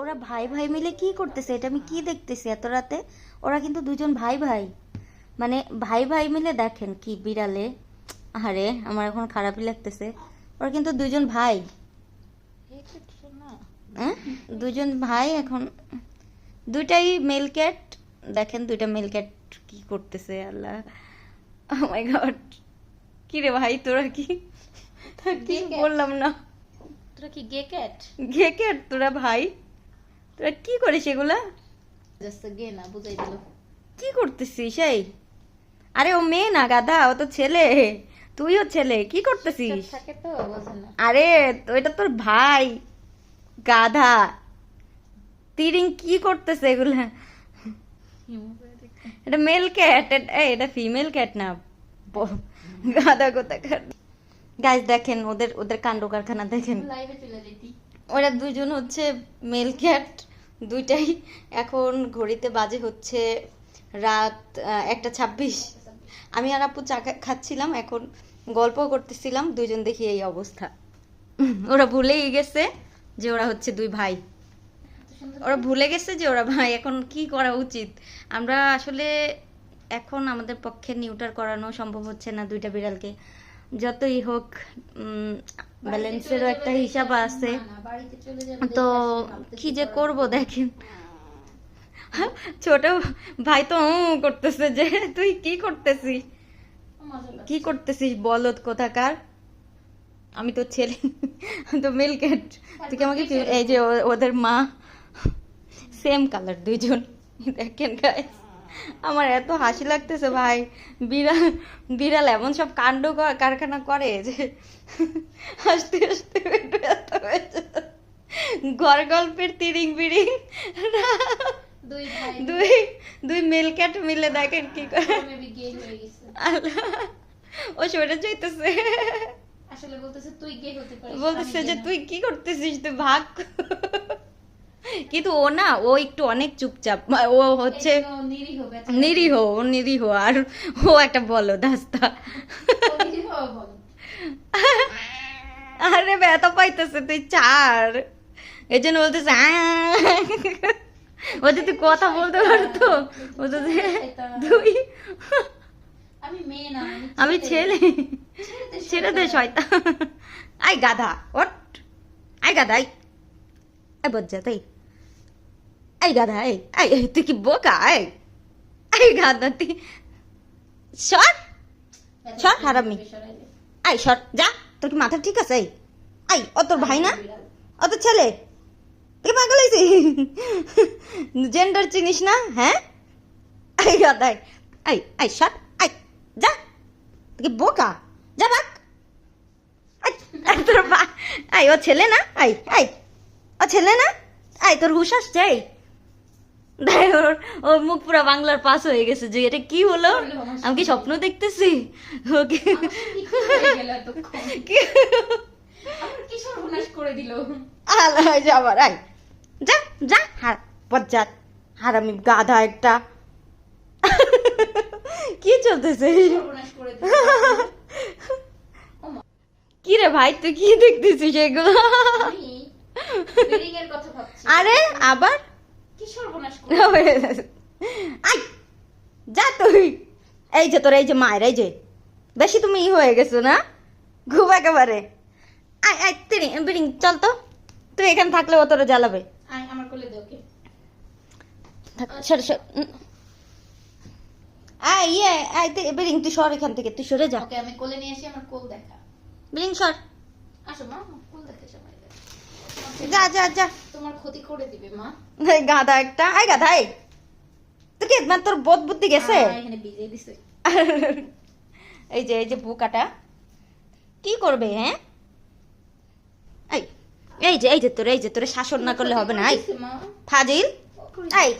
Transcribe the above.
ওরা ভাই ভাই মিলে কি করতেছে? এটা আমি কি দেখতেছি এত রাতে? ওরা কিন্তু দুজন ভাই ভাই। মানে ভাই ভাই মিলে দেখেন কি বিড়ালে। আরে আমার এখন খারাপই লাগতেছে। ওরা কিন্তু দুজন ভাই। হ্যাঁ? দুজন ভাই এখন। দুইটাই মেল ক্যাট দেখেন দুইটা মেল ক্যাট কি করতেছে আল্লাহ। মাই গড কি রে ভাই তোরা কি? বললাম না। তোরা কি গে ক্যাট ঘে ক্যাট তোরা ভাই? তোরা কি করিস এগুলা? না বুঝাই দিল কি করতেছিস এই? আরে ও মেয়ে না গাধা ও তো ছেলে। তুইও ছেলে কি করতেছিস? তো আরে এটা তোর ভাই গাধা। তিরিং কি করতেছে এগুলা? এটা মেল ক্যাট এটা ফিমেল ক্যাট না গাধা কোথাকার। গাইজ দেখেন ওদের ওদের কাণ্ড কারখানা দেখেন ওরা দুজন হচ্ছে মেল ক্যাট দুইটাই এখন ঘড়িতে বাজে হচ্ছে রাত একটা ছাব্বিশ। আমি আর আপু চা খাচ্ছিলাম এখন গল্প করতেছিলাম দুজন দেখি এই অবস্থা। ওরা ভুলেই গেছে যে ওরা হচ্ছে দুই ভাই। ওরা ভুলে গেছে যে ওরা ভাই এখন কি করা উচিত? আমরা আসলে এখন আমাদের পক্ষে নিউটার করানো সম্ভব হচ্ছে না দুইটা বিড়ালকে। যতই হোক ব্যালেন্সেরও একটা হিসাব আছে। তো কি যে করব দেখেন। ছোট ভাই তো করতেছে যে তুই কি করতেছিস? কি করতেছিস বলদ কোথাকার? আমি তো ছেলে তো মিলকেট তুই আমাকে এই যে ওদের মা। সেম কালার দুইজন। দেখেন গাইস আমার এত হাসি লাগতেছে ভাই। বিড়াল বিড়াল এমন সব কাণ্ড কারখানা করে যে হাসতে হাসতে ব্যথা হয়ে ঘর গল্পের তিরিং বিড়িং। দুই দুই মেল ক্যাট মিলে দেখেন কি করে। ও সরে যাইতেছে। আসলে বলতেছে তুই গে হতে পারিস বলতেছে যে তুই কি করতেছিস? তুই ভাগ। কিন্তু ও না ও একটু অনেক চুপচাপ। ও হচ্ছে নিরীহ নিরীহ ও নিরীহ আর ও একটা বলো দাস্তা। আরে ব্যথা পাইতেছে তুই চার এই জন্য বলতেছে। ও যদি কথা বলতে পারতো ও তো তুই আমি ছেলে। ছেড়ে দে শয়তান। আই গাধা ওট আই গাধা আই। আই বজ্জা তাই? আই গাধা আই আই, তুই কি বোকা আই আই গাধা তুই সর সর, হারামি। আই সর যা তোর কি মাথা ঠিক আছে? আই আই ও তোর ভাই না? ও তোর ছেলে? তুই পাগল হয়েছি জেন্ডার চিনিস না হ্যাঁ? আই গাধা আই আই সর আই যা তুই কি বোকা? যা আই, তোর বা- আই ও ছেলে না? আই আই ও ছেলে না? আই তোর হুশ আসছে দেখ, ওর ওর মুখ পুরো বাংলার পাস হয়ে গেছে যে এটা কি হলো? আমি কি স্বপ্ন দেখতেছি? ওকে। কি সর্বনাশ করে দিল? আল্লাহ যাবার আই যা যা হার বজ্জাত হারামি গাধা একটা। কি চলতেছে? কি রে ভাই তুই কি দেখতেছিস এগুলো? আরে আবার? কি সর্বনাশ করে আই যা তুই। এই যে তোর এই যে মায়ের এই যে। বেশি তুমি ই হয়ে গেছো না? ঘুম একেবারে। আই আই তিরি বিরিং চল তো। তুই এখানে থাকলে ও তোরা জ্বালাবে। আয় আমার কোলে দে ওকে? সর। আই ইয়ে তে- বিরিং তুই সর এখান থেকে তুই সরে যা। ওকে আমি কোলে নিয়ে আসি আমার কোল দেখা। বিরিং সর। আসো মা কোল দেখে সবাই দেখে। যা যা যা। তোমার ক্ষতি করে দিবে মা। এই গাধা একটা। আই গাধা এই। তুই কি মানে তোর বোধ বুদ্ধি গেছে? এখানে ভিজিয়ে দিছে। এই যে এই যে বুকাটা। কি করবে হ্যাঁ? এই এই যে এই যে তোর এই যে তোরে শাসন না করলে হবে না এই। ফাজিল এই।